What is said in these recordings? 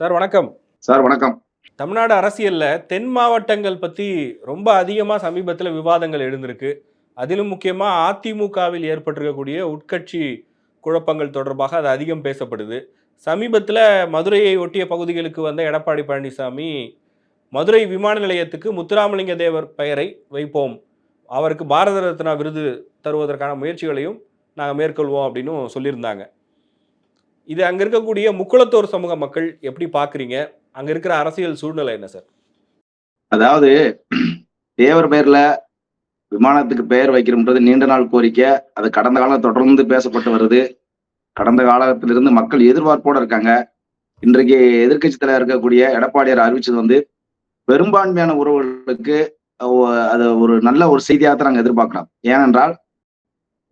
Sir வணக்கம். Sir வணக்கம். தமிழ்நாடு அரசியல்ல தென் மாவட்டங்கள் பத்தி ரொம்ப அதிகமா சமீபத்தில் விவாதங்கள் எழுந்திருக்கு. அதிலும் முக்கியமா அதிமுகவில் ஏற்பட்டிருக்கக்கூடிய உட்கட்சி குழப்பங்கள் தொடர்பாக அது அதிகம் பேசப்படுது. சமீபத்தில் மதுரையை ஒட்டிய பகுதிகளுக்கு வந்த எடப்பாடி பழனிசாமி மதுரை விமான நிலையத்துக்கு முத்துராமலிங்க தேவர் பெயரை வைப்போம். அவருக்கு பாரத ரத்னா விருது தருவதற்கான முயற்சிகளையும் நாங்கள் மேற்கொள்வோம் அப்படின்னு சொல்லியிருந்தாங்க. இது அங்கே இருக்கக்கூடிய முக்குளத்தோர் சமூக மக்கள் எப்படி பார்க்குறீங்க அங்கே இருக்கிற அரசியல் சூழ்நிலை என்ன சார்? அதாவது தேவர் பேரில் விமானத்துக்கு பெயர் வைக்கணும்ன்றது நீண்ட நாள் கோரிக்கை. அது கடந்த காலம் தொடர்ந்து பேசப்பட்டு வருது. கடந்த காலத்திலிருந்து மக்கள் எதிர்பார்ப்போட இருக்காங்க. இன்றைக்கு எதிர்க்கட்சி தலைவர் இருக்கக்கூடிய எடப்பாடியார் அறிவிச்சது வந்து பெரும்பான்மையான உறவுகளுக்கு அது ஒரு நல்ல ஒரு செய்தியாக தான் நாங்கள் எதிர்பார்க்கலாம் ஏனென்றால்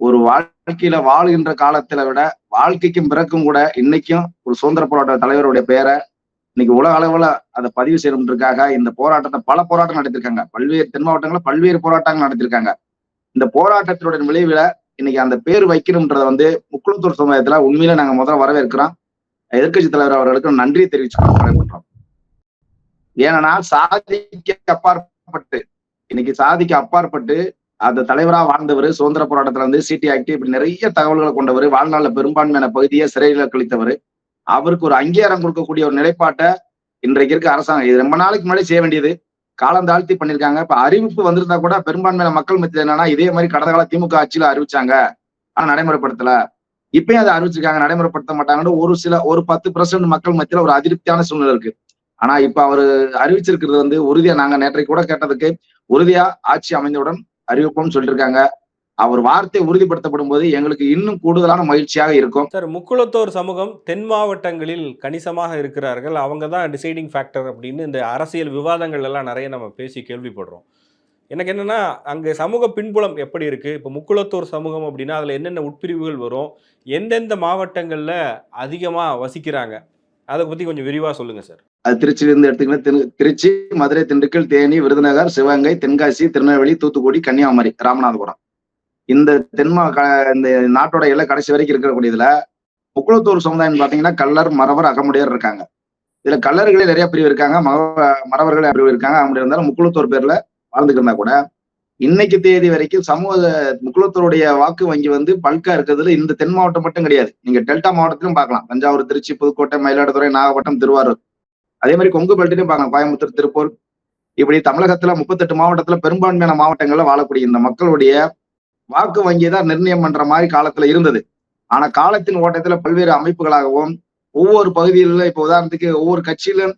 ஒரு வாழ்க்கையில வாழ்கின்ற காலத்துல விட வாழ்க்கைக்கும் பிறக்கும் கூட இன்னைக்கும் ஒரு சுதந்திர போராட்ட தலைவருடைய பெயரை இன்னைக்கு உலக அளவுல அதை பதிவு செய்யணுன்றதுக்காக இந்த போராட்டத்தை பல போராட்டம் நடத்திருக்காங்க. பல்வேறு தென் மாவட்டங்களில் பல்வேறு போராட்டங்கள் நடத்திருக்காங்க. இந்த போராட்டத்தினுடைய விளைவுல இன்னைக்கு அந்த பேர் வைக்கணும்ன்றத வந்து முக்குளத்தூர் சமுதாயத்துல உண்மையில நாங்க முதல்ல வரவேற்கிறோம். எதிர்கட்சி தலைவர் அவர்களுக்கு நன்றி தெரிவிச்சுக்கிறோம் வரவேற்கிறோம். ஏன்னா சாதிக்கு அப்பாற்பட்டு இன்னைக்கு சாதிக்கு அப்பாற்பட்டு அந்த தலைவரா வாழ்ந்தவர் சுதந்திர போராட்டத்துல வந்து சிடி ஆக்டி இப்படி நிறைய தகவல்களை கொண்டவர் வாழ்நாள பெரும்பான்மையான பகுதியை சிறையில கழித்தவர். அவருக்கு ஒரு அங்கீகாரம் கொடுக்கக்கூடிய ஒரு நிலைப்பாட்டை இன்றைக்கு இருக்க அரசாங்கம். இது ரொம்ப நாளைக்கு முன்னாடி செய்ய வேண்டியது. காலம் தாழ்த்தி பண்ணியிருக்காங்க. இப்ப அறிவிப்பு வந்திருந்தா கூட பெரும்பான்மையான மக்கள் மத்தியில் என்னன்னா இதே மாதிரி கடந்த கால திமுக ஆட்சியில அறிவிச்சாங்க. ஆனா நடைமுறைப்படுத்தல. இப்பயும் அதை அறிவிச்சிருக்காங்க. நடைமுறைப்படுத்த மாட்டாங்கன்னு ஒரு சில ஒரு பத்து பர்சன்ட் மக்கள் மத்தியில ஒரு அதிருப்தியான சூழ்நிலை இருக்கு. ஆனா இப்ப அவரு அறிவிச்சிருக்கிறது வந்து உறுதியா நாங்க நேற்றைக்கு கூட கேட்டதுக்கு உறுதியா ஆட்சி அமைந்தவுடன் அறிவிப்போம்னு சொல்லியிருக்காங்க அவர் வார்த்தை உறுதிப்படுத்தப்படும் போது எங்களுக்கு இன்னும் கூடுதலான மகிழ்ச்சியாக இருக்கும். சார் முக்குளத்தோர் சமூகம் தென் மாவட்டங்களில் கணிசமாக இருக்கிறார்கள். அவங்க தான் டிசைடிங் ஃபேக்டர் அப்படின்னு இந்த அரசியல் விவாதங்கள் எல்லாம் நிறைய நம்ம பேசி கேள்விப்படுறோம். எனக்கு என்னன்னா அங்கே சமூக பின்புலம் எப்படி இருக்குது இப்போ முக்குளத்தூர் சமூகம் அப்படின்னா அதில் என்னென்ன உட்பிரிவுகள் வரும்? எந்தெந்த மாவட்டங்களில் அதிகமாக வசிக்கிறாங்க? அதை பற்றி கொஞ்சம் விரிவாக சொல்லுங்க சார். அது திருச்சியிலிருந்து எடுத்துக்கிட்டா திரு திருச்சி மதுரை திண்டுக்கல் தேனி விருதுநகர் சிவகங்கை தென்காசி திருநெல்வேலி தூத்துக்குடி கன்னியாகுமரி ராமநாதபுரம். இந்த தென்மா இந்த நாட்டோட எல்லை கடைசி வரைக்கும் இருக்கக்கூடியதுல முக்குளத்தூர் சமுதாயம் பாத்தீங்கன்னா கல்லர் மறவர் அகமுடையர் இருக்காங்க. இதுல கல்லர்களே நிறைய பிரிவு இருக்காங்க மரவர்களே பிரிவு இருக்காங்க. அப்படி இருந்தாலும் முக்குளத்தூர் பேர்ல வாழ்ந்துக்கிருந்தா கூட இன்னைக்கு தேதி வரைக்கும் சமூக முக்குளத்தருடைய வாக்கு வங்கி வந்து பல்கா இருக்கிறதுல இந்த தென் மாவட்டம் மட்டும் கிடையாது. நீங்க டெல்டா மாவட்டத்திலும் பார்க்கலாம். தஞ்சாவூர் திருச்சி புதுக்கோட்டை மயிலாடுதுறை நாகப்பட்டினம் திருவாரூர். அதே மாதிரி கொங்கு பெல்ட்லயும் பார்க்கலாம். கோயம்புத்தூர் திருப்பூர். இப்படி தமிழகத்துல முப்பத்தெட்டு மாவட்டத்துல பெரும்பான்மையான மாவட்டங்கள்ல வாழக்கூடிய இந்த மக்களுடைய வாக்கு வங்கி தான் நிர்ணயம் பண்ற மாதிரி காலத்துல இருந்தது. ஆனா காலத்தின் ஓட்டத்துல பல்வேறு அமைப்புகளாகவும் ஒவ்வொரு பகுதியில இப்ப உதாரணத்துக்கு ஒவ்வொரு கட்சியிலும்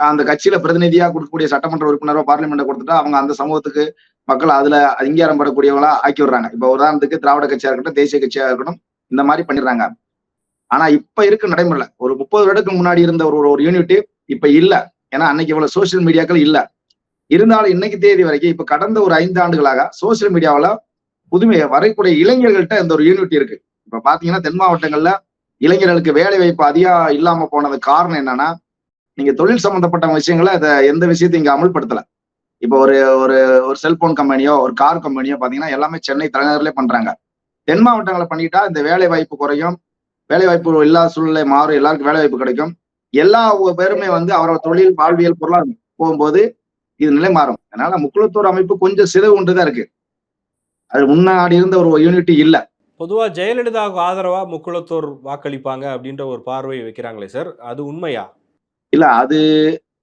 அந்த கட்சியில பிரதிநிதியா கொடுக்கக்கூடிய சட்டமன்ற உறுப்பினரோ பார்லிமெண்ட்டை கொடுத்துட்டா அவங்க அந்த சமூகத்துக்கு மக்கள் அதுல அங்கீகாரம் படக்கூடியவங்களா ஆக்கி விடுறாங்க. இப்ப உதாரணத்துக்கு திராவிட கட்சியா இருக்கட்டும் தேசிய கட்சியா இருக்கட்டும் இந்த மாதிரி பண்ணிடுறாங்க. ஆனா இப்ப இருக்க நடைமுறையில ஒரு முப்பது வருடத்துக்கு முன்னாடி இருந்த ஒரு ஒரு யூனிட் இப்ப இல்ல. ஏன்னா அன்னைக்கு இவ்வளவு சோசியல் மீடியாக்கள் இல்ல. இருந்தாலும் இன்னைக்கு தேதி வரைக்கும் இப்ப கடந்த ஒரு ஐந்து ஆண்டுகளாக சோசியல் மீடியாவில புதுமை வரக்கூடிய இளைஞர்கள்ட்ட இந்த ஒரு யூனிட் இருக்கு. இப்ப பாத்தீங்கன்னா தென் மாவட்டங்கள்ல இளைஞர்களுக்கு வேலை வாய்ப்பு அதிகம் இல்லாம போனது காரணம் என்னன்னா நீங்க தொழில் சம்பந்தப்பட்ட விஷயங்களை அதை எந்த விஷயத்தையும் இங்க அமல்படுத்தல. இப்ப ஒரு ஒரு ஒரு செல்போன் கம்பெனியோ ஒரு கார் கம்பெனியோ பாத்தீங்கன்னா எல்லாமே சென்னை தலைநகர்லயே பண்றாங்க. தென் மாவட்டங்களை பண்ணிட்டா இந்த வேலை வாய்ப்பு குறையும். வேலை வாய்ப்பு இல்லாத சூழ்நிலை மாறும். எல்லாருக்கும் வேலை வாய்ப்பு கிடைக்கும். எல்லா பேருமே வந்து அவரோட தொழில் வாழ்வியல் பொருளாதாரம் போகும்போது இது நிலை மாறும். அதனால முக்குளத்தூர் அமைப்பு கொஞ்சம் சிதைவு ஒன்றுதான் இருக்கு. அது முன்னாடி இருந்த ஒரு யூனிட்டி இல்ல. பொதுவாக ஜெயலலிதாவுக்கு ஆதரவாக முக்குளத்தோர் வாக்களிப்பாங்க அப்படின்ற ஒரு பார்வை வைக்கிறாங்களே சார். அது உண்மையா? இல்ல அது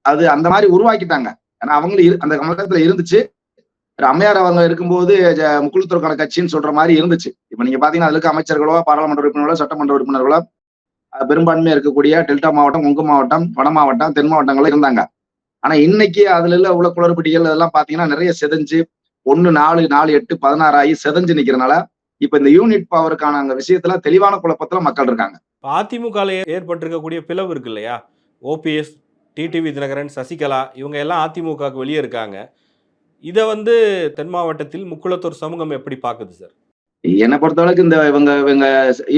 அது அந்த மாதிரி உருவாக்கிட்டாங்க. ஏன்னா அவங்களும் இரு- அந்த கமலகத்துல இருந்துச்சு. அம்மையார் அவங்க இருக்கும்போது முக்குழுத்துறக்கான கட்சின்னு சொல்ற மாதிரி இருந்துச்சு. இப்ப நீங்க பாத்தீங்கன்னா அதுல இருக்க அமைச்சர்களோ பாராளுமன்ற உறுப்பினர்களோ சட்டமன்ற உறுப்பினர்களோ பெரும்பான்மையா இருக்கக்கூடிய டெல்டா மாவட்டம் கொங்கு மாவட்டம் வட மாவட்டம் தென் மாவட்டங்கள்ல இருந்தாங்க. ஆனா இன்னைக்கு அதுல உள்ள உள்ள குளறுபடிகள் அதெல்லாம் பாத்தீங்கன்னா நிறைய செதஞ்சு ஒன்னு நாலு நாலு எட்டு பதினாறு ஆகி செதஞ்சு நிக்கிறனால இப்ப இந்த யூனிட் பவருக்கான அந்த விஷயத்துல தெளிவான குழப்பத்துல மக்கள் இருக்காங்க. அதிமுக ஏற்பட்டிருக்கக்கூடிய பிளவு இருக்கு இல்லையா? ஓபிஎஸ் டிடிவி தினகரன் சசிகலா இவங்க எல்லாம் அதிமுகவுக்கு வெளியே இருக்காங்க. இதை வந்து தென் மாவட்டத்தில் முக்குளத்தூர் சமூகம் எப்படி பார்க்குது சார்? என்னை பொறுத்தளவுக்கு இந்த இவங்க இவங்க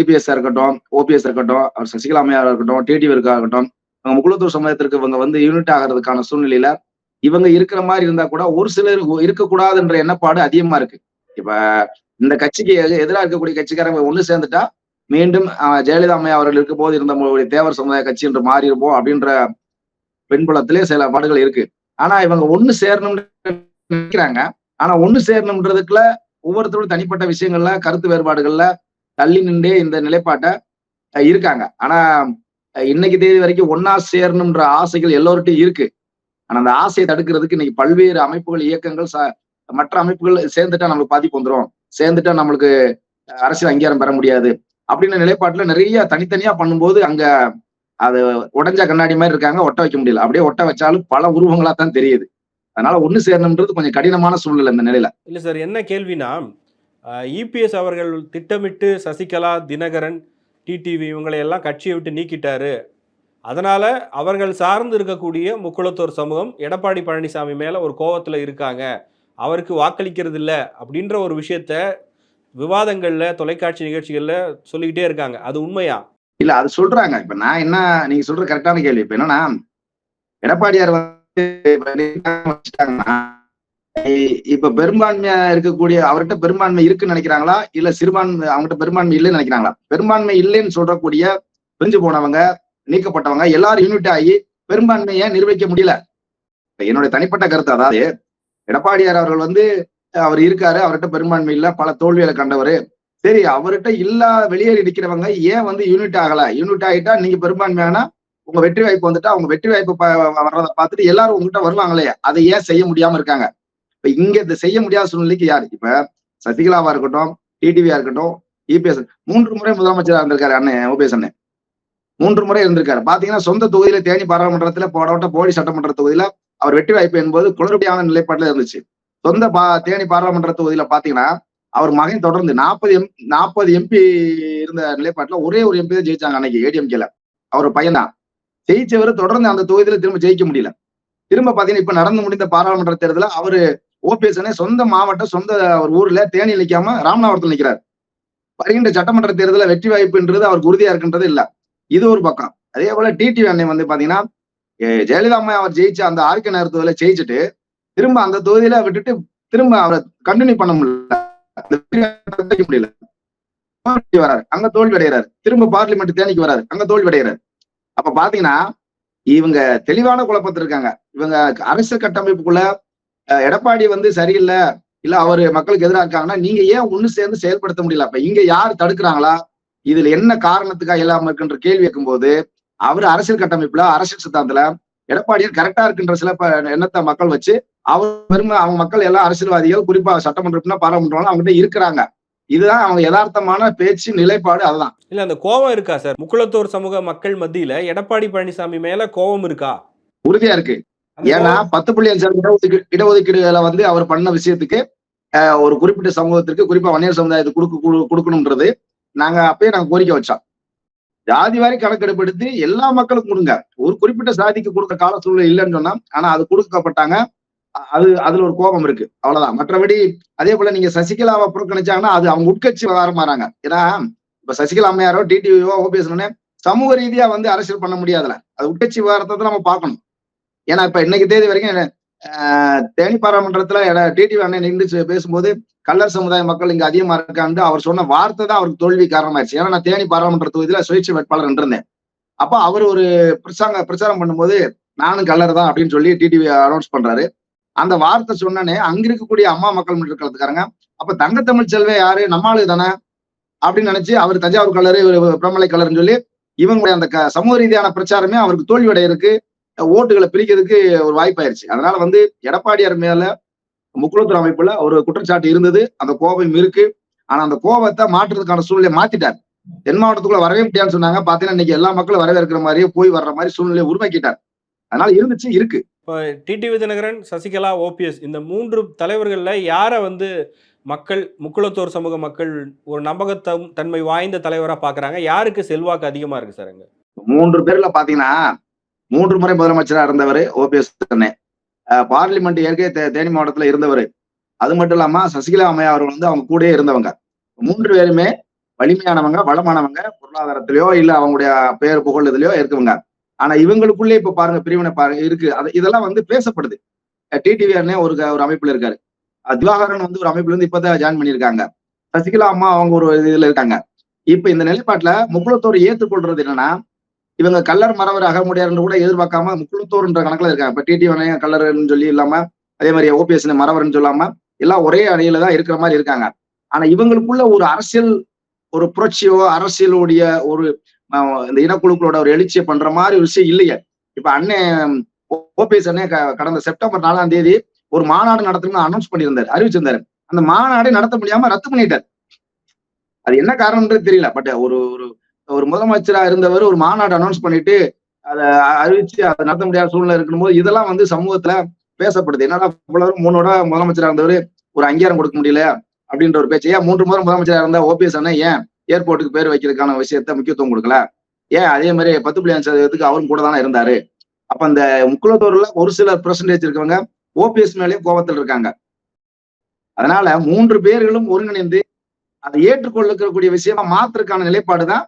இபிஎஸ் இருக்கட்டும் ஓபிஎஸ் இருக்கட்டும் அவர் சசிகலா அம்மையார் இருக்கட்டும் டிடிவி இருக்கட்டும் இவங்க முக்குளத்தூர் சமுதாயத்திற்கு இவங்க வந்து யூனிட் ஆகிறதுக்கான சூழ்நிலையில இவங்க இருக்கிற மாதிரி இருந்தா கூட ஒரு சிலர் இருக்கக்கூடாதுன்ற எண்ணப்பாடு அதிகமா இருக்கு. இப்ப இந்த கட்சிக்கு எதிராக இருக்கக்கூடிய கட்சிக்காரங்க ஒண்ணு சேர்ந்துட்டா மீண்டும் ஜெயலலிதா அம்மையா அவர்கள் இருக்கும் போது இருந்த மொழி தேவர் சமுதாய கட்சி என்று மாறிடுவோம் அப்படின்ற பெண்புலத்திலே சில பாடுகள் இருக்கு. ஆனா இவங்க ஒண்ணு சேரணும்னு நினைக்கிறாங்க. ஆனா ஒண்ணு சேரணும்ன்றதுக்குள்ள ஒவ்வொருத்தரும் தனிப்பட்ட விஷயங்கள்ல கருத்து வேறுபாடுகள்ல தள்ளி நின்றே இந்த நிலைப்பாட்டை இருக்காங்க. ஆனா இன்னைக்கு தேதி வரைக்கும் ஒன்னா சேரணும்ன்ற ஆசைகள் எல்லோர்ட்டையும் இருக்கு. ஆனா அந்த ஆசையை தடுக்கிறதுக்கு இன்னைக்கு பல்வேறு அமைப்புகள் இயக்கங்கள் ச- மற்ற அமைப்புகள் சேர்ந்துட்டா நம்மளுக்கு பாதிப்பு வந்துரும். சேர்ந்துட்டா நம்மளுக்கு அரசியல் அங்கீகாரம் பெற முடியாது. அப்படின்ற நிலைப்பாட்டுல நிறைய தனித்தனியா பண்ணும்போது அங்க அது உடஞ்ச கண்ணாடி மாதிரி இருக்காங்க ஒட்ட வைக்க முடியல. அப்படியே ஒட்ட வச்சாலும் பல உருவங்களா தான் தெரியுது. அதனால ஒண்ணு சேரணும்ன்றது கொஞ்சம் கடினமான சூழ்நிலை இந்த நிலையில. இல்லை சார் என்ன கேள்வினா இபிஎஸ் அவர்கள் திட்டமிட்டு சசிகலா தினகரன் டிடிவி இவங்களை எல்லாம் கட்சியை விட்டு நீக்கிட்டாரு. அதனால அவர்கள் சார்ந்து இருக்கக்கூடிய முக்குளத்தோர் சமூகம் எடப்பாடி பழனிசாமி மேல ஒரு கோவத்துல இருக்காங்க. அவருக்கு வாக்களிக்கிறது இல்ல அப்படின்ற ஒரு விஷயத்த விவாதங்கள்ல தொலைக்காட்சி நிகழ்ச்சிகள்ல சொல்லிக்கிட்டே இருக்காங்க. அது உண்மையா? இல்ல அது சொல்றாங்க. இப்ப நான் என்ன நீங்க சொல்ற கரெக்டான கேள்வி. இப்ப என்னன்னா எடப்பாடியார் வந்து இப்ப பெரும்பான்மையா இருக்கக்கூடிய அவர்கிட்ட பெரும்பான்மை இருக்குன்னு நினைக்கிறாங்களா? இல்ல சிறுபான்மை அவங்ககிட்ட பெரும்பான்மை இல்லைன்னு நினைக்கிறாங்களா? பெரும்பான்மை இல்லைன்னு சொல்றக்கூடிய பிரிஞ்சு போனவங்க நீக்கப்பட்டவங்க எல்லாரும் யூனிட் ஆகி பெரும்பான்மையை நிர்வகிக்க முடியல. என்னுடைய தனிப்பட்ட கருத்து அதாவது எடப்பாடியார் அவர்கள் வந்து அவர் இருக்காரு அவர்கிட்ட பெரும்பான்மை இல்ல பல தோல்விகளை கண்டவர். சரி அவர்கிட்ட இல்லா வெளியேறி நிக்கிறவங்க ஏன் வந்து யூனிட் ஆகல? யூனிட் ஆகிட்டா நீங்க பெரும்பான்மையானா உங்க வெற்றி வாய்ப்பு வந்துட்டா அவங்க வெற்றி வாய்ப்பு வர்றதை பார்த்துட்டு எல்லாரும் உங்ககிட்ட வருவாங்களே அதை ஏன் செய்ய முடியாம இருக்காங்க? இப்ப இங்க இந்த செய்ய முடியாத சூழ்நிலைக்கு யாரு? இப்ப சசிகலாவா இருக்கட்டும் டிடிவியா இருக்கட்டும் இபிஎஸ் மூன்று முறை முதலமைச்சரா இருந்திருக்காரு அண்ணன் ஓபிஎஸ் அண்ணன் மூன்று முறை இருந்திருக்காரு. பாத்தீங்கன்னா சொந்த தொகுதியில தேனி பாராளுமன்றத்துல போடப்பட்ட போடி சட்டமன்ற தொகுதியில அவர் வெற்றி வாய்ப்பு என்பது குளறுபடியான நிலைப்பாட்டுல இருந்துச்சு. சொந்த பா தேனி பாராளுமன்ற தொகுதியில பாத்தீங்கன்னா அவர் மகன் தொடர்ந்து நாற்பது எம் நாற்பது எம்பி இருந்த நிலைப்பாட்டுல ஒரே ஒரு எம்பி தான் ஜெயிச்சாங்க அன்னைக்கு ஏடிஎம்கேல அவர் பையனா ஜெயிச்சவர் தொடர்ந்து அந்த தொகுதியில திரும்ப ஜெயிக்க முடியல. திரும்ப பாத்தீங்கன்னா இப்ப நடந்து முடிந்த பாராளுமன்ற தேர்தல அவரு ஓபிஎஸ் சொந்த மாவட்டம் சொந்த ஒரு ஊர்ல தேனி நிற்காம ராமநாதபுரத்தில் நிக்கிறார். வருகின்ற சட்டமன்ற தேர்தல வெற்றி வாய்ப்புன்றது அவருக்கு உறுதியா இருக்குன்றது இல்ல. இது ஒரு பக்கம். அதே போல டிடிவி அண்ணன் வந்து பாத்தீங்கன்னா ஜெயலலிதா அம்மா அவர் ஜெயிச்ச அந்த ஆர்கே நகர் தொகுதியில ஜெயிச்சுட்டு திரும்ப அந்த தொகுதியில விட்டுட்டு திரும்ப அவரை கண்டினியூ பண்ண முடியல. முடியல. வராரு. அங்க தோல்வி அடைகிறாரு. திரும்ப பார்லிமெண்ட் தேனிக்கு வராரு. அங்க தோல்வி அடைகிறாரு. அப்ப பாத்தீங்கன்னா இவங்க தெளிவான குழப்பத்தில் இருக்காங்க. இவங்க அரசியல் கட்டமைப்புக்குள்ள எடப்பாடி வந்து சரியில்லை இல்ல அவரு மக்களுக்கு எதிராக இருக்காங்கன்னா நீங்க ஏன் ஒண்ணு சேர்ந்து செயல்படுத்த முடியல? அப்ப இங்க யார் தடுக்கிறாங்களா? இதுல என்ன காரணத்துக்காக இல்லாம இருக்குன்ற கேள்வி கேட்கும்போது அவர் அரசியல் கட்டமைப்புல அரசியல் சித்தாந்தத்துல எடப்பாடியில் கரெக்டா இருக்குன்ற சில ப- எண்ணத்தை மக்கள் வச்சு அவர் பெருமை அவங்க மக்கள் எல்லாம் அரசியல்வாதிகள் குறிப்பா சட்டமன்ற பாராளுமன்றம் அவங்ககிட்ட இருக்கிறாங்க. இதுதான் அவங்க யதார்த்தமான பேச்சு நிலைப்பாடு அதுதான். இல்ல அந்த கோவம் இருக்கா சார்? முக்குளத்தோர் சமூக மக்கள் மத்தியில எடப்பாடி பழனிசாமி மேல கோவம் இருக்கா? உறுதியா இருக்கு. ஏன்னா பத்து புள்ளி அஞ்சு இடஒதுக்கீடு இடஒதுக்கீடுகளை வந்து அவர் பண்ண விஷயத்துக்கு ஒரு குறிப்பிட்ட சமூகத்திற்கு குறிப்பா வன்னியர் சமுதாயத்துக்கு கொடுக்க கொடு- கொடுக்கணும்ன்றது நாங்க அப்பயே நாங்க கோரிக்கை வச்சோம். ஜாதி வாரி கணக்கெடுப்படுத்தி எல்லா மக்களுக்கும் கொடுங்க. ஒரு குறிப்பிட்ட சாதிக்கு கொடுக்க கால சூழ்நிலை இல்லைன்னு சொன்னா ஆனா அது கொடுக்கப்பட்டாங்க. அது அதுல ஒரு கோபம் இருக்கு. அவ்வளவுதான். மற்றபடி அதே போல நீங்க சசிகலாவை புறக்கணிச்சாங்கன்னா அது அவங்க உட்கட்சி விவகாரம் மாறாங்க ஏன்னா இப்ப சசிகலா அம்மையாரோ டிடிவியோ ஓபிஎஸ் சமூக ரீதியா வந்து அரசியல் பண்ண முடியாதுல அது உட்கட்சி விவகாரத்தை தான் நம்ம பார்க்கணும். ஏன்னா இப்ப இன்னைக்கு தேதி வரைக்கும் தேனி பாராளுமன்றத்துல டிடிவி அண்ணன் நின்று பேசும்போது கல்லர் சமுதாய மக்கள் இங்க அதிகமா இருக்காண்டு அவர் சொன்ன வார்த்தை தான் அவருக்கு தோல்வி காரணமாயிருச்சு. ஏன்னா நான் தேனி பாராளுமன்ற தொகுதியில சுயேட்சை வேட்பாளர் இருந்தேன் அப்ப அவர் ஒரு பிரசாங்க பிரச்சாரம் பண்ணும்போது நானும் கல்லர் தான் அப்படின்னு சொல்லி டிடிவி அனௌன்ஸ் பண்றாரு. அந்த வார்த்தை சொன்னனே அங்க இருக்கக்கூடிய அம்மா மக்கள் இருக்கிறதுக்காரங்க. அப்ப தங்கத்தமிழ் செல்வே யாரு? நம்மாளு தானே? அப்படின்னு நினைச்சு அவர் தஞ்சாவூர் கலரு இவர் பிரமலை கலர்னு சொல்லி இவங்களுடைய அந்த சமூக ரீதியான பிரச்சாரமே அவருக்கு தோல்வி இருக்கு ஓட்டுகளை பிரிக்கிறதுக்கு ஒரு வாய்ப்பாயிருச்சு. அதனால வந்து எடப்பாடியார் மேல முக்குளத்துறை அமைப்புல ஒரு குற்றச்சாட்டு இருந்தது. அந்த கோபம் இருக்கு. ஆனா அந்த கோபத்தை மாற்றுறதுக்கான சூழ்நிலையை மாத்திட்டார். தென் மாவட்டத்துக்குள்ள வரவே முடியாதுன்னு சொன்னாங்க. பாத்தீங்கன்னா இன்னைக்கு எல்லா மக்களும் வரவேற்கிற மாதிரியே போய் வர்ற மாதிரி சூழ்நிலையை உருவாக்கிட்டார். அதனால இருந்துச்சு இருக்கு. இப்போ டிடிவி தினகரன் சசிகலா ஓபிஎஸ் இந்த மூன்று தலைவர்கள்ல யாரை வந்து மக்கள் முக்குளத்தோர் சமூக மக்கள் ஒரு நம்பகத்தம் தன்மை வாய்ந்த தலைவரா பாக்குறாங்க? யாருக்கு செல்வாக்கு அதிகமா இருக்கு சார் அங்க? மூன்று பேர்ல பாத்தீங்கன்னா மூன்று முறை முதலமைச்சராக இருந்தவர் ஓபிஎஸ் பார்லிமெண்ட் ஏற்கே தே- தேனி மாவட்டத்துல இருந்தவர். அது மட்டும் இல்லாமல் சசிகலா அம்மையா அவர்கள் வந்து அவங்க கூடயே இருந்தவங்க. மூன்று பேருமே வலிமையானவங்க வளமானவங்க பொருளாதாரத்திலயோ இல்லை அவங்களுடைய பேர் புகழ் இதுலயோ இருக்கவங்க. ஆனா இவங்களுக்குள்ளே இப்ப பாருங்க பிரிவினை பாருங்க இருக்கு. இதெல்லாம் வந்து பேசப்படுது. டிடிவி ஒரு ஒரு அமைப்புல இருக்காரு. திவாகரன் வந்து ஒரு அமைப்புல இருந்து இப்பதான் ஜாயின் பண்ணியிருக்காங்க. சசிகலா அம்மா அவங்க ஒரு இதுல இருக்காங்க. இப்ப இந்த நிலைப்பாட்டுல முக்குளத்தோர் ஏத்துக்கொள்றது என்னன்னா இவங்க கல்லர் மறவர் அகமுடையார்னு கூட எதிர்பார்க்காம முக்குளத்தோர்ன்ற கணக்குல இருக்காங்க. இப்ப டிடி வனைய கல்லர்னு சொல்லி இல்லாம அதே மாதிரி ஓபிஎஸ் மறவர்னு சொல்லாம எல்லாம் ஒரே அணியில தான் இருக்கிற மாதிரி இருக்காங்க. ஆனா இவங்களுக்குள்ள ஒரு அரசியல் ஒரு புரட்சியோ அரசியலுடைய ஒரு இந்த இனக்குழுக்களோட ஒரு எழுச்சியை பண்ற மாதிரி ஒரு விஷயம் இல்லையே. இப்ப அண்ணன் ஓபிஎஸ் அண்ணன் க- கடந்த செப்டம்பர் நாலாம் தேதி ஒரு மாநாடு நடத்தணும்னு அனௌன்ஸ் பண்ணியிருந்தாரு அறிவிச்சிருந்தாரு. அந்த மாநாடை நடத்த முடியாம ரத்து பண்ணிட்டார். அது என்ன காரணம்ன்றது தெரியல பட் ஒரு ஒரு ஒரு முதலமைச்சரா இருந்தவர் ஒரு மாநாடு அனௌன்ஸ் பண்ணிட்டு அதை அறிவிச்சு அதை நடத்த முடியாத சூழ்நிலை இருக்கும்போது இதெல்லாம் வந்து சமூகத்துல பேசப்படுது. என்னடா இவ்வளவு மூணோட முதலமைச்சரா இருந்தவர் ஒரு அங்கீகாரம் கொடுக்க முடியல அப்படின்ற ஒரு பேச்சு. ஏன் மூன்று முறை முதலமைச்சரா இருந்தா ஓபிஎஸ் அண்ணா ஏன் ஏர்போர்ட்டுக்கு பேர் வைக்கிறதுக்கான விஷயத்த முக்கியத்துவம் கொடுக்கல. ஏன்? அதே மாதிரி பத்து புள்ளி அஞ்சு சதவீதத்துக்கு அவரும் கூட தானே இருந்தாரு. அப்ப அந்த முக்குளத்தூர்ல ஒரு சில பெர்சன்டேஜ் இருக்கவங்க ஓபிஎஸ் மேலேயே கோபத்தில் இருக்காங்க. அதனால மூன்று பேர்களும் ஒருங்கிணைந்து அதை ஏற்றுக்கொள்ளக்கூடிய விஷயமா மாத்திருக்கான நிலைப்பாடு தான்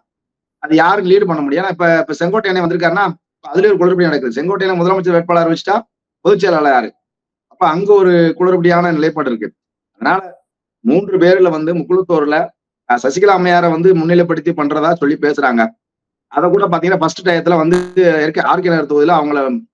அது யாரும் லீடு பண்ண முடியும். ஏன்னா இப்ப இப்ப செங்கோட்டையனை வந்திருக்காருன்னா இப்ப அதுலயே ஒரு குளறுபடி நடக்குது. செங்கோட்டையனை முதலமைச்சர் வேட்பாளர் வச்சுட்டா பொதுச் செயலாளர் யாரு? அப்ப அங்க ஒரு குளறுபடியான நிலைப்பாடு இருக்கு. அதனால மூன்று பேர்ல வந்து முக்குளத்தூர்ல சசிகலா அம்மையாரை வந்து முன்னிலைப்படுத்தி பண்றதா சொல்லி பேசுறாங்க. அதை கூட பாத்தீங்கன்னா ஃபர்ஸ்ட் டயத்துல வந்து இருக்க ஆர்கே நகர் தொகுதியில அவங்கள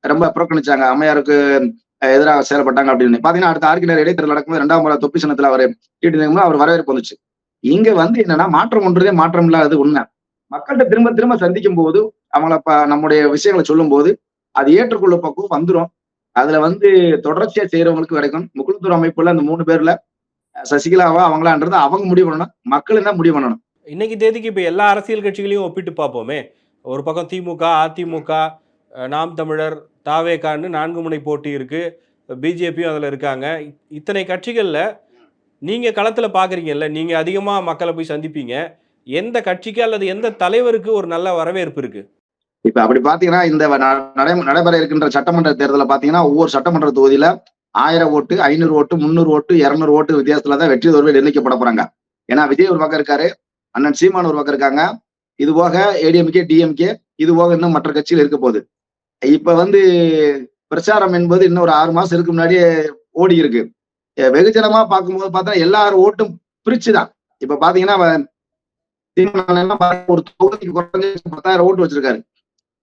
ரொம்ப புறக்கணிச்சாங்க. அம்மையாருக்கு எதிராக செயல்பட்டாங்க அப்படின்னு. பாத்தீங்கன்னா அடுத்த ஆர்கே நகர் இடைத்தேர்தல் நடக்கும்போது ரெண்டாம் முறை தொப்பி சின்னத்துல அவர் ஈட்டினீங்கன்னா அவர் வரவேற்பு வந்துச்சு. இங்க வந்து என்னன்னா மாற்றம் ஒன்றதே மாற்றம் இல்லாதது உண்மை. மக்கள்கிட்ட திரும்ப திரும்ப சந்திக்கும் போது அவங்கள ப- நம்முடைய விஷயங்களை சொல்லும் போது அது ஏற்றுக்கொள்ள பக்குவம் வந்துடும் அதுல வந்து தொடர்ச்சியா செய்யறவங்களுக்கு கிடைக்கும். முக்குளத்தூர் அமைப்புல அந்த மூணு பேர்ல சசிகலாவா அவங்களான்றது அவங்க முடிவு பண்ணணும். மக்கள் தான் முடிவு பண்ணணும்? இன்னைக்கு தேதிக்கு இப்போ எல்லா அரசியல் கட்சிகளையும் ஒப்பிட்டு பார்ப்போமே. ஒரு பக்கம் திமுக அதிமுக நாம் தமிழர் தாவேகான்னு நான்கு முனை போட்டி இருக்கு. பிஜேபியும் அதில் இருக்காங்க. இத்தனை கட்சிகளில் நீங்கள் களத்தில் பார்க்குறீங்கல்ல நீங்கள் அதிகமாக மக்களை போய் சந்திப்பீங்க. எந்த கட்சிக்கு அல்லது எந்த தலைவருக்கு ஒரு நல்ல வரவேற்பு இருக்கு? இப்ப அப்படி பாத்தீங்கன்னா இந்த ந- நடை- நடைபெற இருக்கின்ற சட்டமன்ற தேர்தல பாத்தீங்கன்னா ஒவ்வொரு சட்டமன்ற தொகுதியில ஆயிரம் ஓட்டு ஐநூறு ஓட்டு முந்நூறு ஓட்டு இரநூறு ஓட்டு வித்தியாசத்துல தான் வெற்றி தோல்வி நிர்ணயிக்கப்பட போறாங்க. ஏன்னா விஜய் ஒரு பக்கம் இருக்காரு அண்ணன் சீமான் ஒரு பக்கம் இருக்காங்க. இது போக ஏடிஎம்கே டிஎம்கே இது போக இன்னும் மற்ற கட்சியில் இருக்க போகுது. இப்ப வந்து பிரச்சாரம் என்பது இன்னும் ஒரு ஆறு மாசம் இருக்கு முன்னாடியே ஓடி இருக்கு. வெகுஜனமா பார்க்கும்போது பார்த்தா எல்லாரும் ஓட்டும் பிரிச்சுதான். இப்ப பாத்தீங்கன்னா ஒரு தொகுதிக்கு குறைஞ்ச பத்தாயிரம் ஓட்டு வச்சிருக்காரு.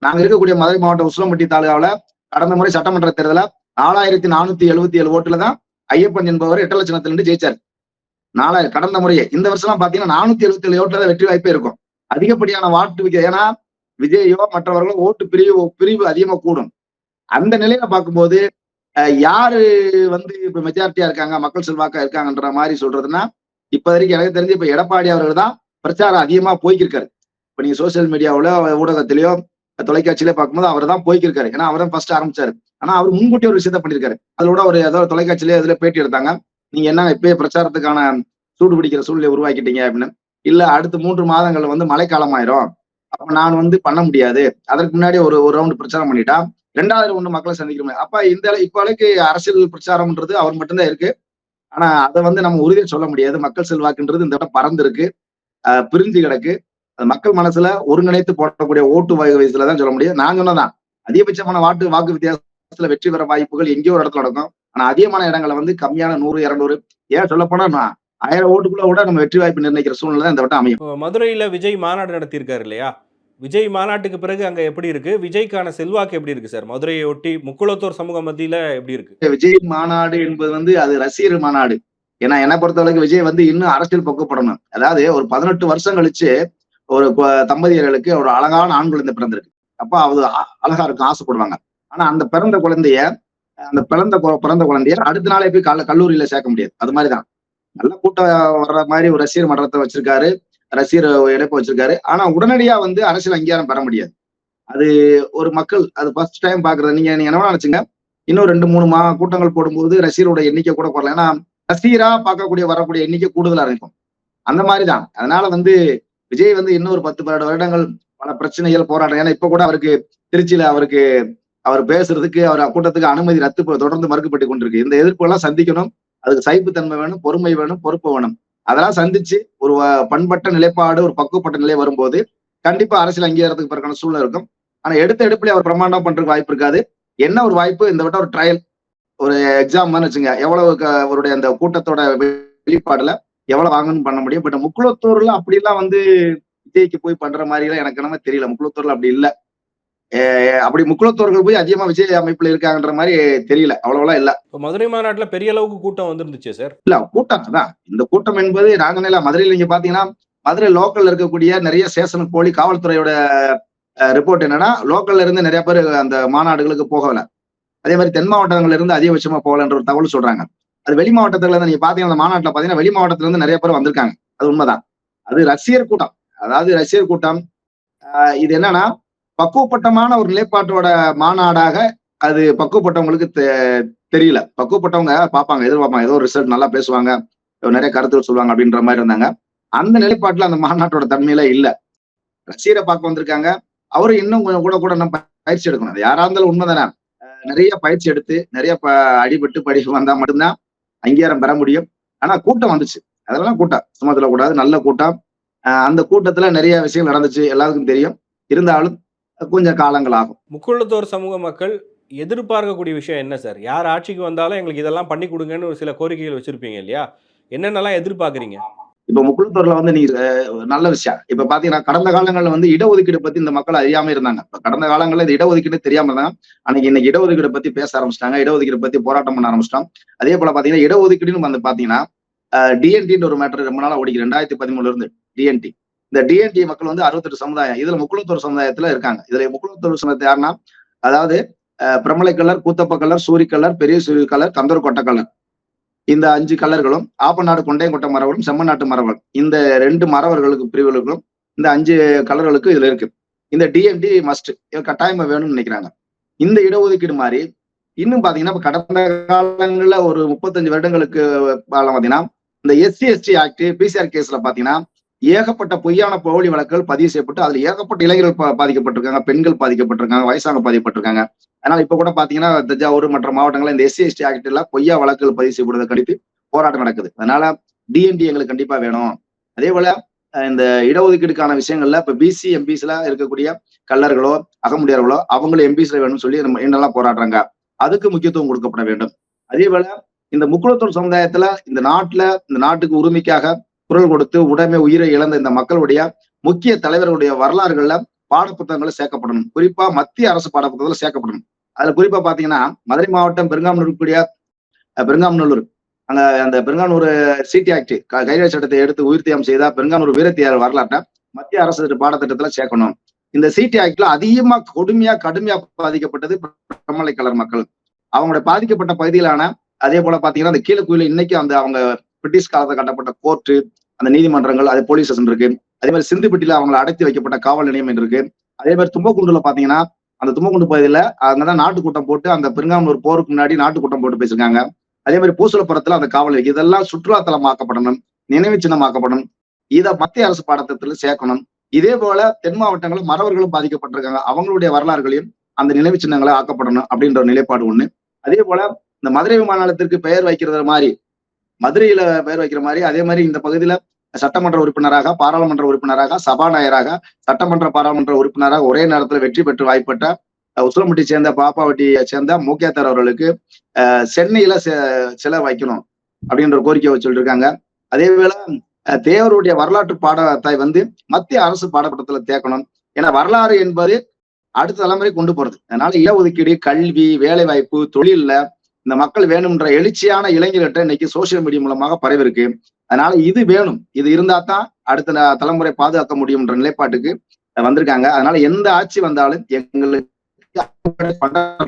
நாங்க இருக்கக்கூடிய மதுரை மாவட்டம் உசிலம்பட்டி தாலுகாவுல கடந்த முறை சட்டமன்ற தேர்தல நாலாயிரத்தி நானூத்தி எழுபத்தி ஏழு ஓட்டுல தான் ஐயப்பன் என்பவர் எட்டு லட்சணத்துல இருந்து ஜெயிச்சார். நாலாயிரம் கடந்த முறையே இந்த வருஷம் பாத்தீங்கன்னா நானூத்தி எழுபத்தி ஏழு ஓட்டுல வெற்றி வாய்ப்பே இருக்கும். அதிகப்படியான வாட்டு விகிதம் ஏன்னா விஜயோ மற்றவர்களோ ஓட்டு பிரிவு பிரிவு அதிகமா கூடும். அந்த நிலையில பார்க்கும்போது யாரு வந்து இப்ப மெஜாரிட்டியா இருக்காங்க மக்கள் செல்வாக்கா இருக்காங்கன்ற மாதிரி சொல்றதுன்னா இப்ப வரைக்கும் எனக்கு தெரிஞ்சு இப்ப எடப்பாடி அவர்கள் தான் பிரச்சாரம் அதிகமா போய்க்கிருக்காரு. இப்ப நீங்க சோசியல் மீடியாவிலோ ஊடகத்திலயோ தொலைக்காட்சியிலே பார்க்கும்போது அவர் தான் போய்க்கிருக்காரு. ஏன்னா அவர் தான் ஃபர்ஸ்ட் ஆரம்பிச்சாரு. ஆனா அவர் முன்கூட்டி ஒரு விஷயத்த பண்ணிருக்காரு. அதோட ஒரு ஏதோ தொலைக்காட்சியிலே அதுல பேட்டி எடுத்தாங்க. நீங்க என்ன இப்பயே பிரச்சாரத்துக்கான சூடு பிடிக்கிற சூழ்நிலை உருவாக்கிட்டீங்க அப்படின்னு. இல்ல அடுத்த மூன்று மாதங்கள் வந்து மழைக்காலம் ஆயிரும் அப்ப நான் வந்து பண்ண முடியாது. அதற்கு முன்னாடி ஒரு ஒரு ரவுண்ட் பிரச்சாரம் பண்ணிட்டா. ரெண்டாவது ஒண்ணு மக்களை சந்திக்க முடியாது. அப்ப இந்த இப்ப அளவுக்கு அரசியல் பிரச்சாரம்ன்றது அவர் மட்டும்தான் இருக்கு. ஆனா அதை வந்து நம்ம உறுதியை சொல்ல முடியாது. மக்கள் செல்வாக்குன்றது இந்த இடம் பறந்து இருக்கு பிரிஞ்சு கிடக்கு. அது மக்கள் மனசுல ஒருங்கிணைத்து போடக்கூடிய ஓட்டு வகை வயசுல தான் சொல்ல முடியும். நான் சொன்னதான். அதிகபட்சமான வாட்டு வாக்கு வித்தியாசம் வித்தியாசத்துல வெற்றி பெற வாய்ப்புகள் எங்கேயோ ஒரு இடத்துல நடக்கும். ஆனா அதிகமான இடங்களை வந்து கம்மியான நூறு இருநூறு ஏன் சொல்ல போனா ஆயிரம் ஓட்டுக்குள்ள கூட நம்ம வெற்றி வாய்ப்பு நிர்ணயிக்கிற சூழ்நிலை தான் இந்த வட்டம் அமையும். மதுரையில் விஜய் மாநாடு நடத்தியிருக்காரு இல்லையா? விஜய் மாநாட்டுக்கு பிறகு அங்கே எப்படி இருக்கு? விஜய்க்கான செல்வாக்கு எப்படி இருக்கு சார்? மதுரையை ஒட்டி முக்குளத்தூர் சமூக மத்தியில் எப்படி இருக்கு? விஜய் மாநாடு என்பது வந்து அது ரசிகர் மாநாடு. ஏன்னா என்னை பொறுத்தவரைக்கும் விஜய் வந்து இன்னும் அரசியல் பக்குவப்படணும் அதாவது ஒரு பதினெட்டு வருஷம் கழிச்சு ஒரு தம்பதியர்களுக்கு ஒரு அழகான ஆண் குழந்தை பிறந்திருக்கு. அப்ப அது அழகா இருக்கும் ஆசைப்படுவாங்க. ஆனா அந்த பிறந்த குழந்தைய அந்த பிறந்த பிறந்த குழந்தைய அடுத்த நாளே போய் கல்ல கல்லூரியில சேர்க்க முடியாது. அது மாதிரிதான். நல்ல கூட்டம் வர்ற மாதிரி ஒரு ரசிகர் மன்றத்தை வச்சிருக்காரு. ரசிகர் இழப்பை வச்சிருக்காரு. ஆனா உடனடியா வந்து அரசியல் அங்கீகாரம் பெற முடியாது. அது ஒரு மக்கள் அது ஃபர்ஸ்ட் டைம் பாக்குறது. நீங்க நீங்க என்ன நினைச்சுங்க. இன்னும் ரெண்டு மூணு மா கூட்டங்கள் போடும்போது ரசிகரோட எண்ணிக்கை கூட குறல ஏன்னா ரசிகரா பார்க்கக்கூடிய வரக்கூடிய எண்ணிக்கை கூடுதலா இருக்கும். அந்த மாதிரிதான். அதனால வந்து விஜய் வந்து இன்னும் ஒரு பத்து பன்னெண்டு வருடங்கள் பல பிரச்சனைகள் போராட்டம். ஏன்னா இப்ப கூட அவருக்கு திருச்சியில அவருக்கு அவர் பேசுறதுக்கு அவர் கூட்டத்துக்கு அனுமதி ரத்து தொடர்ந்து மறுக்கப்பட்டு கொண்டிருக்கு. இந்த எதிர்ப்பு எல்லாம் சந்திக்கணும். அதுக்கு சைப்புத்தன்மை வேணும் பொறுமை வேணும் பொறுப்பு வேணும். அதெல்லாம் சந்திச்சு ஒரு வ- பண்பட்ட நிலைப்பாடு ஒரு பக்குவப்பட்ட நிலை வரும்போது கண்டிப்பா அரசியல் அங்கீகாரத்துக்கு பிறக்கான சூழ்நிலை இருக்கும். ஆனா எடுத்த எடுப்புல அவர் பிரமாண்டம் பண்றதுக்கு வாய்ப்பு இருக்காது. என்ன ஒரு வாய்ப்பு? இந்த விட்ட ஒரு ட்ரையல் ஒரு எக்ஸாம் வச்சுங்க. எவ்வளவு அவருடைய அந்த கூட்டத்தோட வெளிப்பாடுல எவ்வளவு வாங்கணும்னு பண்ண முடியும்? பட் முக்குளத்தூர்ல அப்படிலாம் வந்து விஜய்க்கு போய் பண்ற மாதிரி எல்லாம் எனக்கு என்னமோ தெரியல. முக்குளத்தூர்ல அப்படி இல்லை. அப்படி முக்குளத்தூர்கள் போய் அதிகமா விஜய் அமைப்புல இருக்காங்கன்ற மாதிரி தெரியல. அவ்வளவுலாம் இல்ல. இப்போ மதுரை மாநாட்டுல பெரிய அளவுக்கு கூட்டம் வந்துருந்துச்சு சார்? இல்ல கூட்டம் தான். இந்த கூட்டம் என்பது நாங்க மதுரையில நீங்க பாத்தீங்கன்னா மதுரை லோக்கல்ல இருக்கக்கூடிய நிறைய சேஷனுக்கு போலி காவல்துறையோட ரிப்போர்ட் என்னன்னா லோக்கல்ல இருந்து நிறைய பேர் அந்த மாநாடுகளுக்கு போகல. அதே மாதிரி தென் மாவட்டங்கள்ல இருந்து அதிகபட்சமா போகலன்ற ஒரு தகவல் சொல்றாங்க. அது வெளி மாவட்டத்துல இருந்து நீங்க பாத்தீங்கன்னா அந்த மாநாட்டுல பாத்தீங்கன்னா வெளி மாவட்டத்துல இருந்து நிறைய பேர் வந்திருக்காங்க. அது உண்மைதான். அது ரசிகர் கூட்டம். அதாவது ரசிகர் கூட்டம் இது என்னன்னா பக்குவப்பட்டமான ஒரு நிலைப்பாட்டோட மாநாடாக அது பக்குவப்பட்டவங்களுக்கு தெ- தெரியல. பக்குவப்பட்டவங்க பார்ப்பாங்க எதிர்பார்ப்பாங்க ஏதோ ரிசல்ட் நல்லா பேசுவாங்க நிறைய கருத்துகள் சொல்லுவாங்க அப்படின்ற மாதிரி இருந்தாங்க. அந்த நிலைப்பாட்டுல அந்த மாநாட்டோட தன்மையில இல்ல. ரசிகரை பார்க்க வந்திருக்காங்க. அவரு இன்னும் கொஞ்சம் கூட கூட நம்ம பயிற்சி எடுக்கணும். அது யாரா இருந்தாலும் உண்மைதானே. நிறைய பயிற்சி எடுத்து நிறைய ப- அடிபட்டு படிப்பு வந்தா மட்டும்தான் அங்கீகாரம் பெற முடியும். ஆனா கூட்டம் வந்துச்சு. அதெல்லாம் கூட்டம். சும்மா சொல்லக்கூடாது. நல்ல கூட்டம். அந்த கூட்டத்துல நிறைய விஷயங்கள் நடந்துச்சு. எல்லாருக்கும் தெரியும். இருந்தாலும் கொஞ்சம் காலங்கள் ஆகும் முக்குளத்தோர் சமூக மக்கள் எதிர்பார்க்கக்கூடிய விஷயம் என்ன சார்? யார் ஆட்சிக்கு வந்தாலும் எங்களுக்கு இதெல்லாம் பண்ணி கொடுங்கன்னு ஒரு சில கோரிக்கைகள் வச்சிருப்பீங்க இல்லையா? என்னென்னலாம் எதிர்பார்க்குறீங்க? இப்ப முக்குளத்தூர்ல வந்து நீ நல்ல விஷயம். இப்ப பாத்தீங்கன்னா கடந்த காலங்கள்ல வந்து இடஒதுக்கீடு பத்தி இந்த மக்கள் அறியாம இருந்தாங்க. இப்ப கடந்த காலங்கள்ல இந்த இடஒதுக்கீடு தெரியாம இருந்தாங்க. அன்னைக்கு இன்னைக்கு இடஒதுக்கீடு பத்தி பேச ஆரம்பிச்சிட்டாங்க. இடஒதுக்கீடு பத்தி போராட்டம் பண்ண ஆரம்பிச்சிட்டோம். அதே போல பாத்தீங்கன்னா இடஒதுக்கீடுன்னு வந்து பாத்தீங்கன்னா டிஎன்டின்னு ஒரு மேட்டர் ரொம்ப நாளா ஓடிக்கு ரெண்டாயிரத்தி பதிமூணுல இருந்து டிஎன்டி இந்த டிஎன்டி மக்கள் வந்து அறுபத்தெட்டு சமுதாயம் இதுல முக்குளத்தூர் சமுதாயத்துல இருக்காங்க. இதுல முக்குளத்தூர் சமுதாயத்தை யாருன்னா அதாவது பிரமலை கலர் கூத்தப்ப கலர் சூரி கலர் பெரிய சூரிய கலர் கந்தர் கொட்டை கலர். இந்த அஞ்சு கலர்களும் ஆப்பநாடு கொண்டையங்கொட்டை மரவர்களும் செம்மநாட்டு மரவர்கள் இந்த ரெண்டு மரவர்களுக்கு பிரிவுகளுக்கும் இந்த அஞ்சு கலர்களுக்கு இதுல இருக்கு. இந்த டிஎன்டி மஸ்ட் கட்டாயமா வேணும்னு நினைக்கிறாங்க. இந்த இடஒதுக்கீடு மாதிரி இன்னும் பாத்தீங்கன்னா கடந்த காலங்களில் ஒரு முப்பத்தஞ்சு வருடங்களுக்கு காலம் பாத்தீங்கன்னா இந்த எஸ்சி எஸ்டி ஆக்ட் பிசிஆர் கேஸ்ல பாத்தீங்கன்னா ஏகப்பட்ட பொய்யான போலி வழக்குகள் பதிவு செய்யப்பட்டு அதுல ஏகப்பட்ட இளைஞர்கள் பாதிக்கப்பட்டிருக்காங்க பெண்கள் பாதிக்கப்பட்டிருக்காங்க வயசான பாதிக்கப்பட்டிருக்காங்க. அதனால இப்ப கூட பாத்தீங்கன்னா தஞ்சாவூர் மற்ற மாவட்டங்கள்ல இந்த எஸ்சி எஸ்டி பொய்யா வழக்குகள் பதிவு செய்யப்படுவதை கடித்து போராட்டம் நடக்குது. அதனால டிஎன்டி எங்களுக்கு கண்டிப்பா வேணும். அதே போல இந்த இடஒதுக்கீடுக்கான விஷயங்கள்ல இப்ப பிசி எம்பிஸ்ல இருக்கக்கூடிய கல்லர்களோ அகமுடியார்களோ அவங்களும் எம்பிஸ்ல வேணும்னு சொல்லி நம்ம என்னெல்லாம் போராடுறாங்க அதுக்கு முக்கியத்துவம் கொடுக்கப்பட வேண்டும். அதே போல இந்த முக்குளத்தூர் சமுதாயத்துல இந்த நாட்டுல இந்த நாட்டுக்கு உரிமைக்காக குரல் கொடுத்து உடைமை உயிரை இழந்த இந்த மக்களுடைய முக்கிய தலைவர்களுடைய வரலாறுகள்ல பாடப்புத்தகங்களை சேர்க்கப்படணும். குறிப்பா மத்திய அரசு பாடப்புத்தகத்துல சேர்க்கப்படணும். அதுல குறிப்பா பாத்தீங்கன்னா மதுரை மாவட்டம் பெருங்காமனூர் இருக்கக்கூடிய பெருங்காமநல்லூர் அங்க அந்த பெருங்கானூர் சிடி ஆக்ட் கைரேஜ் சட்டத்தை எடுத்து உயிர்த்தியம் செய்தா பெருங்கானூர் வீரத்தியார் வரலாற்றை மத்திய அரசு பாடத்திட்டத்துல சேர்க்கணும். இந்த சிடி ஆக்ட்ல அதிகமா கொடுமையா கடுமையா பாதிக்கப்பட்டது பிரமலை கலர் மக்கள். அவங்களுடைய பாதிக்கப்பட்ட பகுதியிலான அதே போல பாத்தீங்கன்னா அந்த கீழக்குயில இன்னைக்கு அந்த அவங்க பிரிட்டிஷ் காலத்தில் கட்டப்பட்ட கோர்ட்டு அந்த நீதிமன்றங்கள் அது போலீஸ் ஸ்டேஷன் இருக்கு. அதே மாதிரி சிந்துப்பட்டியில அவங்களை அடைத்து வைக்கப்பட்ட காவல் நிலையம் இருக்கு. அதே மாதிரி தும்பக்குண்டுல பாத்தீங்கன்னா அந்த தும்பக்குண்டு பகுதியில அங்கதான் நாட்டுக்கூட்டம் போட்டு அந்த பெருங்காமூர் போருக்கு முன்னாடி நாட்டுக்கூட்டம் போட்டு பேசிருக்காங்க அதே மாதிரி பூசலப்புறத்துல அந்த காவல் நிலையம் இதெல்லாம் சுற்றுலாத்தலமாக்கப்படணும் நினைவு சின்னமாக்கப்படணும். இதை மத்திய அரசு பாடத்திட்டத்தில் சேர்க்கணும். இதே போல தென் மாவட்டங்களும் மறவர்களும் பாதிக்கப்பட்டிருக்காங்க. அவங்களுடைய வரலாறுகளையும் அந்த நினைவு சின்னங்களை ஆக்கப்படணும் அப்படின்ற ஒரு நிலைப்பாடு ஒண்ணு. அதே போல இந்த மதுரை விமான நிலையத்திற்கு பெயர் வைக்கிறது மாதிரி மதுரையில பெயர் வைக்கிற மாதிரி அதே மாதிரி இந்த பகுதியில சட்டமன்ற உறுப்பினராக பாராளுமன்ற உறுப்பினராக சபாநாயகராக சட்டமன்ற பாராளுமன்ற உறுப்பினராக ஒரே நேரத்தில் வெற்றி பெற்று வாய்ப்பட்ட அஹ், உசிலம்பட்டி சேர்ந்த பாப்பாவட்டியை சேர்ந்த மூக்கியாத்தார் அவர்களுக்கு சென்னையில சிலை வைக்கணும் அப்படின்ற கோரிக்கை வச்சு இருக்காங்க அதே போல தேவருடைய வரலாற்று பாடத்தை வந்து மத்திய அரசு பாடப்பட்டத்துல தேக்கணும். ஏன்னா வரலாறு என்பது அடுத்த தலைமுறை கொண்டு போறது. அதனால இடஒதுக்கீடு கல்வி வேலை வாய்ப்பு தொழில்ல இந்த மக்கள் வேணும்ன்ற எழுச்சியான இளைஞர்கிட்ட இன்னைக்கு சோசியல் மீடியா மூலமாக பரவிருக்கு அதனால இது வேணும். இது இருந்தா தான் அடுத்த தலைமுறை பாதுகாக்க முடியும்ன்ற நிலைப்பாட்டுக்கு வந்திருக்காங்க. அதனால எந்த ஆட்சி வந்தாலும் எங்களுக்கு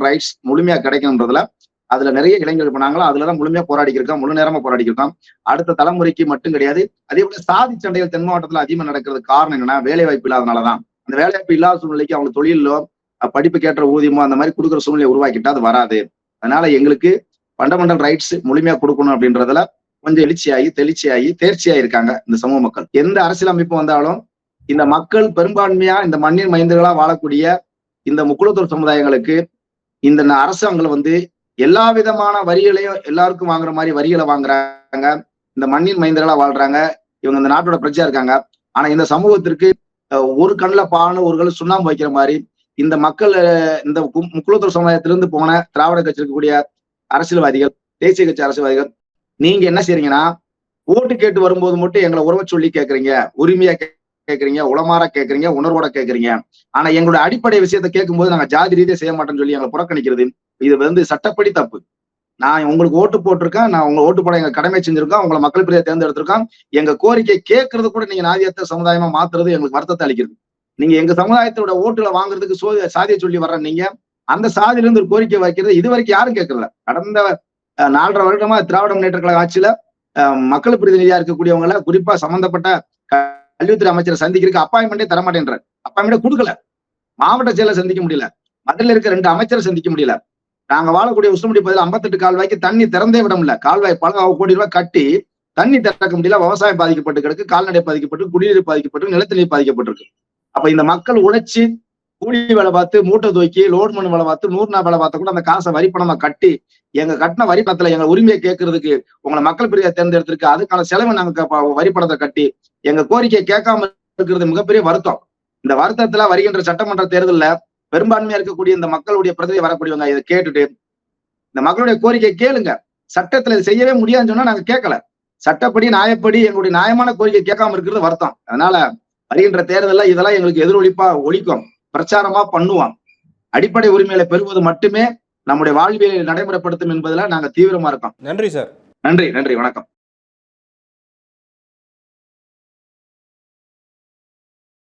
ரைட்ஸ் முழுமையா கிடைக்கணுன்றதுல அதுல நிறைய இளைஞர்கள் பண்ணாங்களோ அதுலதான் முழுமையா போராடி இருக்கோம் முழு நேரமா போராடி இருக்கோம் அடுத்த தலைமுறைக்கு மட்டும் கிடையாது. அதே போல சாதி சண்டைகள் தென் மாவட்டத்துல அதிகமா நடக்கிறது காரணம் என்னன்னா வேலை வாய்ப்பு இல்லாதனாலதான். அந்த வேலை வாய்ப்பு இல்லாத சூழ்நிலைக்கு அவங்க தொழிலோ படிப்பு படிப்புக்கு ஏற்ற ஊதியமோ அந்த மாதிரி கொடுக்குற சூழ்நிலை உருவாக்கிட்டா அது வராது. அதனால எங்களுக்கு ஃபண்டமெண்டல் ரைட்ஸ் முழுமையா கொடுக்கணும் அப்படின்றதுல கொஞ்சம் எழுச்சியாகி தெளிச்சியாகி தேர்ச்சியாகி இருக்காங்க இந்த சமூக மக்கள். எந்த அரசியல் அமைப்பு வந்தாலும் இந்த மக்கள் பெரும்பான்மையா இந்த மண்ணின் மைந்தர்களா வாழக்கூடிய இந்த முக்குளத்தூர் சமுதாயங்களுக்கு இந்த ந- அரசாங்கம் வந்து எல்லா விதமான வரிகளையும் எல்லாருக்கும் வாங்குற மாதிரி வரிகளை வாங்குறாங்க. இந்த மண்ணின் மைந்தர்களா வாழ்றாங்க. இவங்க இந்த நாட்டோட பிரச்சனை இருக்காங்க. ஆனா இந்த சமூகத்திற்கு ஒரு கண்ணில் பானு ஒரு கல் சுண்ணாம்பு வைக்கிற மாதிரி இந்த மக்கள் இந்த கு- சமுதாயத்திலிருந்து போன திராவிட கட்சி இருக்கக்கூடிய அரசியல்வாதிகள் தேசிய கட்சி அரசியல்வாதிகள் நீங்க என்ன செய்றீங்கன்னா ஓட்டு கேட்டு வரும்போது மட்டும் எங்களை உறவை சொல்லி கேட்கறீங்க உரிமையா கே- உளமாற கேட்கறீங்க உணர்வோட கேட்கறீங்க ஆனா எங்களோட அடிப்படை விஷயத்தை கேட்கும்போது நாங்க ஜாதி ரீதியை செய்ய மாட்டோம்னு சொல்லி எங்களை புறக்கணிக்கிறது இது வந்து சட்டப்படி தப்பு. நான் உங்களுக்கு ஓட்டு போட்டிருக்கேன் நான் உங்க ஓட்டு போட எங்க கடமை செஞ்சிருக்கோம் உங்களை மக்கள் பிரிவை தேர்ந்தெடுத்திருக்கோம். எங்க கோரிக்கை கேட்கறது கூட நீங்க நாதியத்த சமுதாயமா மாத்துறது எங்களுக்கு வருத்தத்தை அளிக்கிறது. நீங்க எங்க சமுதாயத்தோட ஓட்டுல வாங்குறதுக்கு சோ சாதியை சொல்லி வர்ற நீங்க அந்த சாதியில இருந்து ஒரு கோரிக்கை வைக்கிறது இது வரைக்கும் யாரும் கேட்கல கடந்த நாலரை வருடமா திராவிட முன்னேற்ற கழக ஆட்சியில மக்கள் பிரதிநிதியா இருக்கக்கூடியவங்கள குறிப்பா சம்பந்தப்பட்ட கல்வித்துறை அமைச்சரை சந்திக்கிறதுக்கு அப்பாயின்மெண்டே தரமாட்டேன்றார். அப்பாயின்மெண்டே கொடுக்கல. மாவட்ட செயல சந்திக்க முடியல. மதுரையில் இருக்க ரெண்டு அமைச்சரை சந்திக்க முடியல. நாங்க வாழக்கூடிய உஷ்ணமுடி பகுதியில் ஐம்பத்தெட்டு கால்வாய்க்கு தண்ணி திறந்தே விட முடியல. கால்வாய் பல கோடி ரூபாய் கட்டி தண்ணி திறக்க முடியல. விவசாயம் பாதிக்கப்பட்டு கிடக்கு கால்நடை பாதிக்கப்பட்டு குடிநீர் பாதிக்கப்பட்டு நிலத்தடி பாதிக்கப்பட்டிருக்கு. அப்ப இந்த மக்கள் உழைச்சி கூலி வேலை பார்த்து மூட்டை தூக்கி லோட் மண் வேலை பார்த்து நூறு நாள் வேலை பார்த்த கூட அந்த காசை வரி பணமா கட்டி எங்க கட்டின வரி பணத்துல எங்க உரிமையை கேட்கறதுக்கு உங்களை மக்கள் பிரிவை தேர்ந்தெடுத்திருக்கு. அதுக்கான செலவு நாங்க க- வரி பணத்தை கட்டி எங்க கோரிக்கையை கேட்காம இருக்கிறது மிகப்பெரிய வருத்தம். இந்த வருத்தத்துல வருகின்ற சட்டமன்ற தேர்தலில் பெரும்பான்மையா இருக்கக்கூடிய இந்த மக்களுடைய பிரதிநிதி வரக்கூடியவங்க இதை கேட்டுட்டு இந்த மக்களுடைய கோரிக்கை கேளுங்க. சட்டத்துல செய்யவே முடியாதுன்னு சொன்னா நாங்க கேட்கல. சட்டப்படி நியாயப்படி எங்களுடைய நியாயமான கோரிக்கை கேட்காம இருக்கிறது வருத்தம். அதனால வருகின்ற தேர்தல்ல இதெல்லாம் எங்களுக்கு எதிரொலிப்பா ஒழிக்கும் பிரச்சாரமா பண்ணுவோம். அடிப்படை உரிமைகளை பெறுவது மட்டுமே நம்முடைய வாழ்வியலை நடைமுறைப்படுத்தும் என்பதுல நாங்க தீவிரமா இருக்கோம். நன்றி சார். நன்றி நன்றி வணக்கம்.